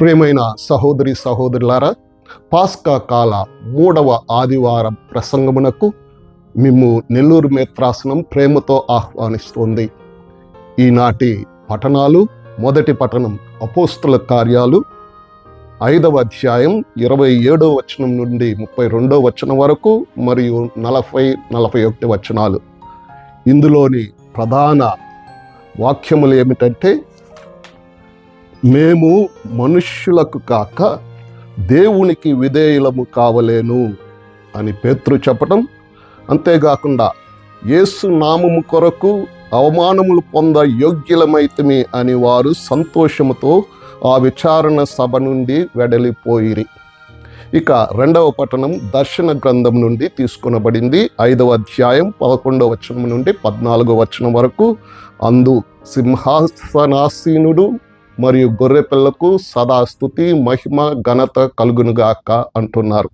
ప్రియమైన సహోదరి సహోదరులారా పాస్కా కాల మూడవ ఆదివారం ప్రసంగమునకు మేము నెల్లూరు మేత్రాసనం ప్రేమతో ఆహ్వానిస్తోంది. ఈనాటి పఠనాలు మొదటి పఠనం అపోస్తుల కార్యాలు ఐదవ అధ్యాయం ఇరవై ఏడవ వచనం నుండి ముప్పై రెండవ వచనం వరకు మరియు నలభై నలభై ఒకటి వచనాలు. ఇందులోని ప్రధాన వాక్యములు ఏమిటంటే మేము మనుష్యులకు కాక దేవునికి విధేయులము కావలేను అని పేతృ చెప్పటం అంతేకాకుండా యేసు నామము కొరకు అవమానములు పొంద యోగ్యులమైతమి అని వారు సంతోషముతో ఆ విచారణ సభ నుండి వెడలిపోయిరి. ఇక రెండవ పట్టణం దర్శన గ్రంథం నుండి తీసుకొనబడింది ఐదవ అధ్యాయం పదకొండవ వచనం నుండి పద్నాలుగో వచనం వరకు. అందు సింహాసనాసీనుడు మరియు గొర్రెపిల్లకు సదా స్థుతి మహిమ ఘనత కలుగునుగాక అంటున్నారు.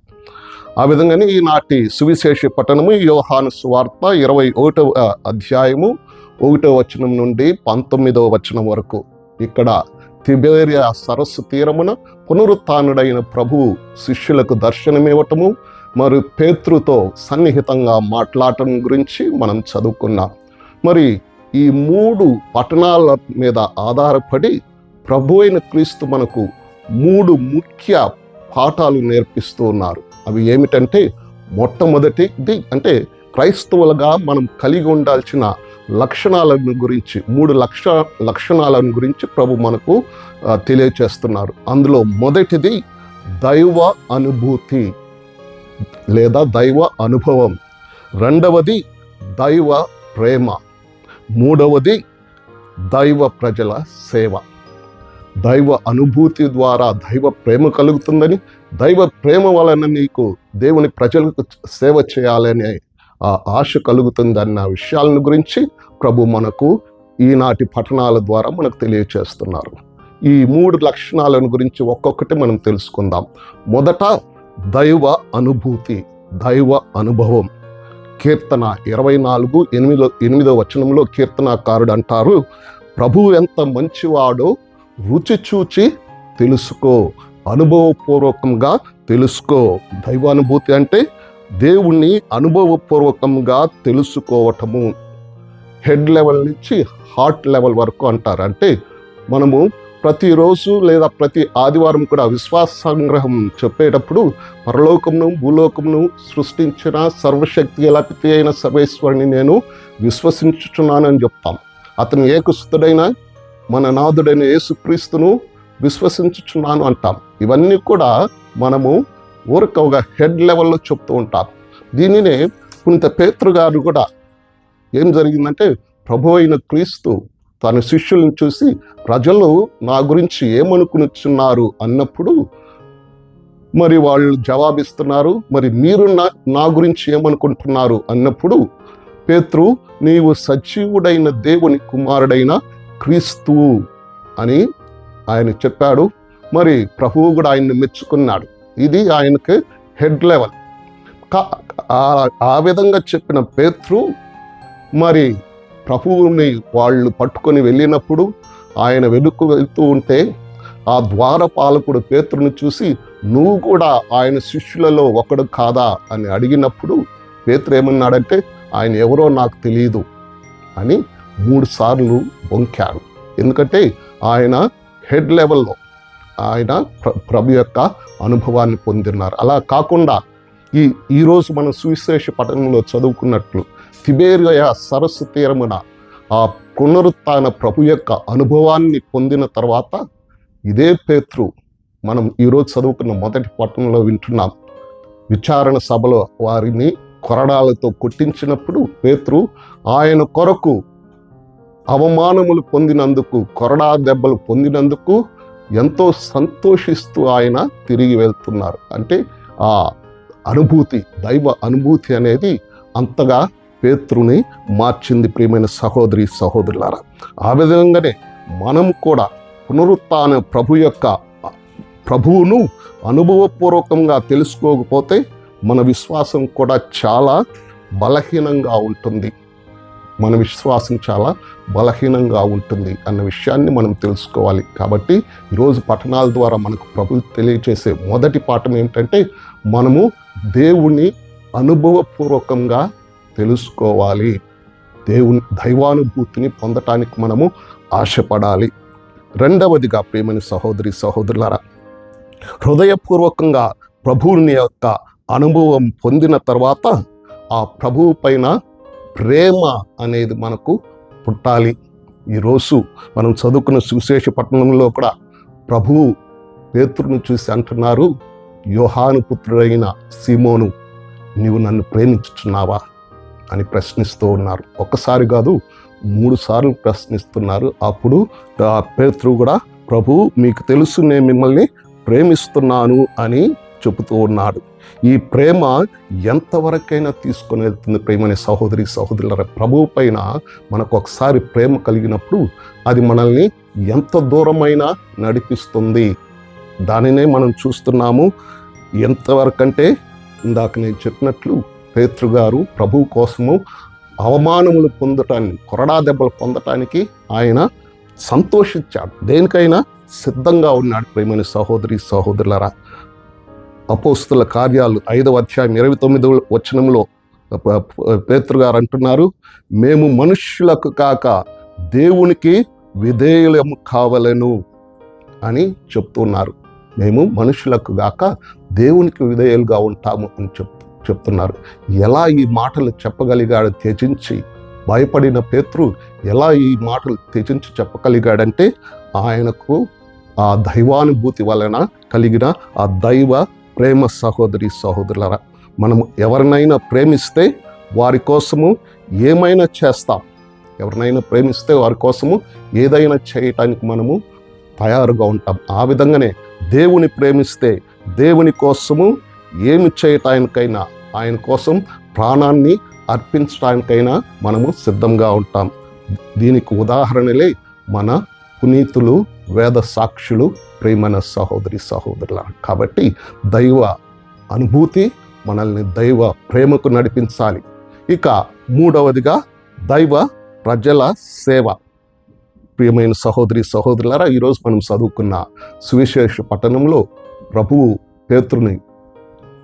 ఆ విధంగానే ఈనాటి సువిశేష పట్టణము యోహాను స్వార్త ఇరవై ఒకటవ అధ్యాయము ఒకటో వచనం నుండి పంతొమ్మిదవ వచనం వరకు. ఇక్కడ తిబేరియా సరస్సు తీరమున పునరుత్డైన ప్రభువు శిష్యులకు దర్శనమివ్వటము మరియు పేతృతో సన్నిహితంగా మాట్లాడటం గురించి మనం చదువుకున్నాం. మరి ఈ మూడు పట్టణాల మీద ఆధారపడి ప్రభు అయిన క్రీస్తు మనకు మూడు ముఖ్య పాఠాలు నేర్పిస్తూ ఉన్నారు. అవి ఏమిటంటే మొట్టమొదటిది అంటే క్రైస్తవులుగా మనం కలిగి ఉండాల్సిన లక్షణాలను గురించి మూడు లక్ష లక్షణాలను గురించి ప్రభు మనకు తెలియచేస్తున్నారు. అందులో మొదటిది దైవ అనుభూతి లేదా దైవ అనుభవం. రెండవది దైవ ప్రేమ. మూడవది దైవ ప్రజల సేవ. దైవ అనుభూతి ద్వారా దైవ ప్రేమ కలుగుతుందని దైవ ప్రేమ వలన నీకు దేవుని ప్రజలకు సేవ చేయాలనే ఆ ఆశ కలుగుతుందన్న విషయాలను గురించి ప్రభు మనకు ఈనాటి పఠనాల ద్వారా మనకు తెలియచేస్తున్నారు. ఈ మూడు లక్షణాలను గురించి ఒక్కొక్కటి మనం తెలుసుకుందాం. మొదట దైవ అనుభూతి దైవ అనుభవం. కీర్తన ఇరవై నాలుగు ఎనిమిదో ఎనిమిదో వచనంలో కీర్తనాకారుడు అంటారు ప్రభు ఎంత మంచివాడో రుచి చూచి తెలుసుకో. అనుభవపూర్వకంగా తెలుసుకో. దైవానుభూతి అంటే దేవుణ్ణి అనుభవపూర్వకంగా తెలుసుకోవటము. హెడ్ లెవెల్ నుంచి హార్ట్ లెవెల్ వరకు అంటారు. అంటే మనము ప్రతిరోజు లేదా ప్రతి ఆదివారం కూడా విశ్వాస సంగ్రహం చెప్పేటప్పుడు పరలోకమును భూలోకమును సృష్టించిన సర్వశక్తి గలపితి అయిన సర్వేశ్వరుని నేను విశ్వసించుచున్నానని చెప్తాం. అతను ఏకస్తుడైన మన నాథుడైన యేసుక్రీస్తును విశ్వసించుచున్నాను అంటాం. ఇవన్నీ కూడా మనము ఊరక ఒక హెడ్ లెవెల్లో చెప్తూ ఉంటాం. దీనినే కొంత పేతృ గారు కూడా ఏం జరిగిందంటే ప్రభు అయిన క్రీస్తు తన శిష్యులను చూసి ప్రజలు నా గురించి ఏమనుకునిచున్నారు? అన్నప్పుడు మరి వాళ్ళు జవాబిస్తున్నారు మరి మీరు నా నా గురించి ఏమనుకుంటున్నారు? అన్నప్పుడు పేతృ నీవు సజీవుడైన దేవుని కుమారుడైన క్రీస్తు అని ఆయన చెప్పాడు. మరి ప్రభువు కూడా ఆయన్ని మెచ్చుకున్నాడు. ఇది ఆయనకి హెడ్ లెవెల్. ఆ- విధంగా చెప్పిన పేతృ మరి ప్రభువుని వాళ్ళు పట్టుకొని వెళ్ళినప్పుడు ఆయన వెనుక వెళ్తూ ఉంటే ఆ ద్వారపాలకుడు పేతురుని చూసి నువ్వు కూడా ఆయన శిష్యులలో ఒకడు కాదా? అని అడిగినప్పుడు పేతురు ఏమన్నాడంటే ఆయన ఎవరో నాకు తెలియదు అని మూడు సార్లు వంకాడు ఎందుకంటే ఆయన హెడ్ లెవెల్లో ఆయన ప్ర- ప్రభు యొక్క అనుభవాన్ని పొందిన్నారు అలా కాకుండా ఈ ఈరోజు మన సువిశేష పట్టణంలో చదువుకున్నట్లు తిబేరియా సరస్సు తీరమున ఆ పునరుత్న ప్రభు యొక్క అనుభవాన్ని పొందిన తర్వాత ఇదే పేతృ మనం ఈరోజు చదువుకున్న మొదటి పట్టణంలో వింటున్నాం. విచారణ సభలో వారిని కొరడాలతో కొట్టించినప్పుడు పేతృ ఆయన కొరకు అవమానములు పొందినందుకు కొరడా దెబ్బలు పొందినందుకు ఎంతో సంతోషిస్తూ ఆయన తిరిగి వెళ్తున్నారు. అంటే ఆ అనుభూతి దైవ అనుభూతి అనేది అంతగా పేతృని మార్చింది ప్రియమైన సహోదరి సహోదరులారా. ఆ విధంగానే మనం కూడా పునరుత్న ప్రభు యొక్క ప్రభువును అనుభవపూర్వకంగా తెలుసుకోకపోతే మన విశ్వాసం కూడా చాలా బలహీనంగా ఉంటుంది. మన విశ్వాసం చాలా బలహీనంగా ఉంటుంది అన్న విషయాన్ని మనం తెలుసుకోవాలి. కాబట్టి ఈరోజు పట్టణాల ద్వారా మనకు ప్రభు తెలియచేసే మొదటి పాఠం ఏంటంటే మనము దేవుణ్ణి అనుభవపూర్వకంగా తెలుసుకోవాలి. దేవుని దైవానుభూతిని పొందటానికి మనము ఆశపడాలి. రెండవదిగా ప్రేమని సహోదరి సహోదరులారా హృదయపూర్వకంగా ప్రభువుని యొక్క అనుభవం పొందిన తర్వాత ఆ ప్రభువు పైన ప్రేమ అనేది మనకు పుట్టాలి. ఈరోజు మనం చదువుకున్న సువిశేష పట్టణంలో కూడా ప్రభువు పేతురును చూసి అంటున్నారు యోహాను పుత్రుడైన సీమోను నీవు నన్ను ప్రేమించుచున్నావా? అని ప్రశ్నిస్తూ ఉన్నారు. ఒక్కసారి కాదు మూడు సార్లు ప్రశ్నిస్తున్నారు. అప్పుడు ఆ పేతురు కూడా ప్రభు మీకు తెలుసు నేను మిమ్మల్ని ప్రేమిస్తున్నాను అని చెబుతూ ఉన్నాడు. ఈ ప్రేమ ఎంతవరకైనా తీసుకొని వెళ్తుంది ప్రేమని సహోదరి సహోదరుల ప్రభువు పైన మనకు ఒకసారి ప్రేమ కలిగినప్పుడు అది మనల్ని ఎంత దూరమైనా నడిపిస్తుంది. దానినే మనం చూస్తున్నాము. ఎంతవరకంటే ఇందాక నేను చెప్పినట్లు పేతృ గారు ప్రభు కోసము అవమానములు పొందటాన్ని కొరడా దెబ్బలు పొందటానికి ఆయన సంతోషించాడు. దేనికైనా సిద్ధంగా ఉన్నాడు ప్రేమని సహోదరి సహోదరులరా. అపోస్తుల కార్యాలు ఐదవ అధ్యాయం ఇరవై తొమ్మిదవ వచనంలో పేతృగారు గారు అంటున్నారు మేము మనుష్యులకు కాక దేవునికి విధేయులము కావలను అని చెప్తున్నారు. మేము మనుషులకు గాక దేవునికి విధేయులుగా ఉంటాము అని చెప్ చెప్తున్నారు. ఎలా ఈ మాటలు చెప్పగలిగాడు త్యజించి? భయపడిన పేతృ ఎలా ఈ మాటలు త్యజించి చెప్పగలిగాడంటే ఆయనకు ఆ దైవానుభూతి వలన కలిగిన ఆ దైవ ప్రేమ సహోదరి సహోదరులరా మనం ఎవరినైనా ప్రేమిస్తే వారి కోసము ఏమైనా చేస్తాం. ఎవరినైనా ప్రేమిస్తే వారి కోసము ఏదైనా చేయటానికి మనము తయారుగా ఉంటాం. ఆ విధంగానే దేవుని ప్రేమిస్తే దేవుని కోసము ఏమి చేయటానికైనా ఆయన కోసం ప్రాణాన్ని అర్పించడానికైనా మనము సిద్ధంగా ఉంటాం. దీనికి ఉదాహరణలే మన పునీతులు వేద సాక్షులు ప్రేమన సహోదరి సహోదరుల కాబట్టి దైవ అనుభూతి మనల్ని దైవ ప్రేమకు నడిపించాలి. ఇక మూడవదిగా దైవ ప్రజల సేవ. ప్రియమైన సహోదరి సహోదరులారా ఈరోజు మనం చదువుకున్న సువిశేష పట్టణంలో ప్రభువు పేతురుని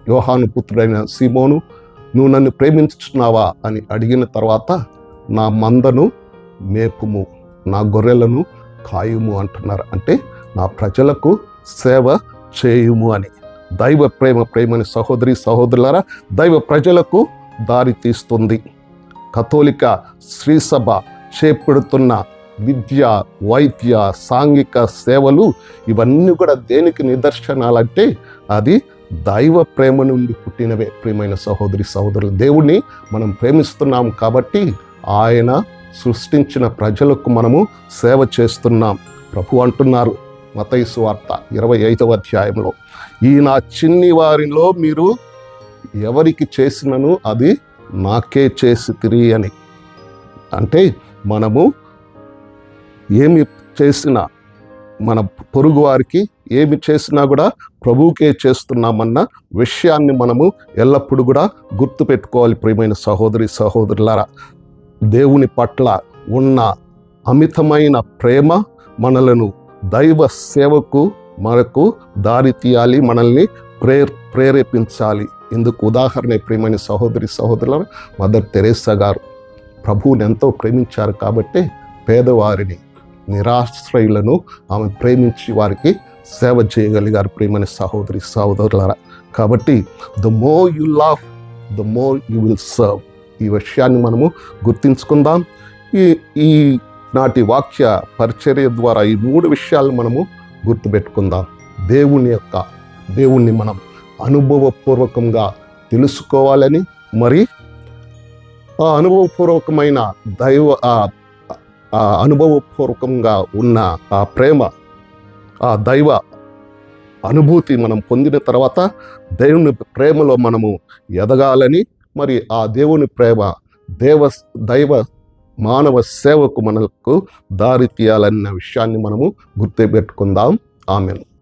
యోహాను పుత్రుడైన సీమోను నువ్వు నన్ను ప్రేమించుచున్నావా? అని అడిగిన తర్వాత నా మందను మేపుము నా గొర్రెలను కాయుము అంటున్నారు. అంటే నా ప్రజలకు సేవ చేయుము అని. దైవ ప్రేమ ప్రేమని సహోదరి సహోదరులారా దైవ ప్రజలకు దారి తీస్తుంది. కథోలిక శ్రీసభ చేపడుతున్న విద్య వైద్య సాంఘిక సేవలు ఇవన్నీ కూడా దేనికి నిదర్శనాలంటే అది దైవ ప్రేమ నుండి పుట్టినవే. ప్రియమైన సహోదరి సహోదరులు దేవుణ్ణి మనం ప్రేమిస్తున్నాం కాబట్టి ఆయన సృష్టించిన ప్రజలకు మనము సేవ చేస్తున్నాం. ప్రభు అంటున్నారు మతైసు వార్త ఇరవై ఐదవ అధ్యాయంలో. ఈ నా చిన్ని వారిలో మీరు ఎవరికి చేసినను అది నాకే చేసి తిరిగి అని. అంటే మనము ఏమి చేసినా మన పొరుగు వారికి ఏమి చేసినా కూడా ప్రభువుకే చేస్తున్నామన్న విషయాన్ని మనము ఎల్లప్పుడూ కూడా గుర్తుపెట్టుకోవాలి ప్రియమైన సహోదరి సహోదరులారా. దేవుని పట్ల ఉన్న అమితమైన ప్రేమ మనలను దైవ సేవకు మనకు దారి తీయాలి మనల్ని ప్రే ప్రేరేపించాలి. ఇందుకు ఉదాహరణ ప్రియమైన సహోదరి సహోదరుల మదర్ తెరేసా గారు. ప్రభువుని ఎంతో ప్రేమించారు కాబట్టి పేదవారిని నిరాశ్రయులను ఆమె ప్రేమించి వారికి సేవ చేయగలిగారు ప్రేమని సహోదరి సహోదరులారా. కాబట్టి the more you love the more you will serve ఈ విషయాన్ని మనము గుర్తించుకుందాం. ఈ ఈ నాటి వాక్య పరిచర్య ద్వారా ఈ మూడు విషయాలు మనము గుర్తుపెట్టుకుందాం. దేవుని యొక్క దేవుణ్ణి మనం అనుభవపూర్వకంగా తెలుసుకోవాలని మరి ఆ అనుభవపూర్వకమైన దైవ ఆ- అనుభవపూర్వకంగా ఉన్న ఆ ప్రేమ ఆ దైవ అనుభూతి మనం పొందిన తర్వాత దేవుని ప్రేమలో మనము ఎదగాలని మరి ఆ దేవుని ప్రేమ దేవ దైవ మానవ సేవకు మనకు దారి తీయాలన్న విషయాన్ని మనము గుర్తుపెట్టుకుందాం. ఆమెను.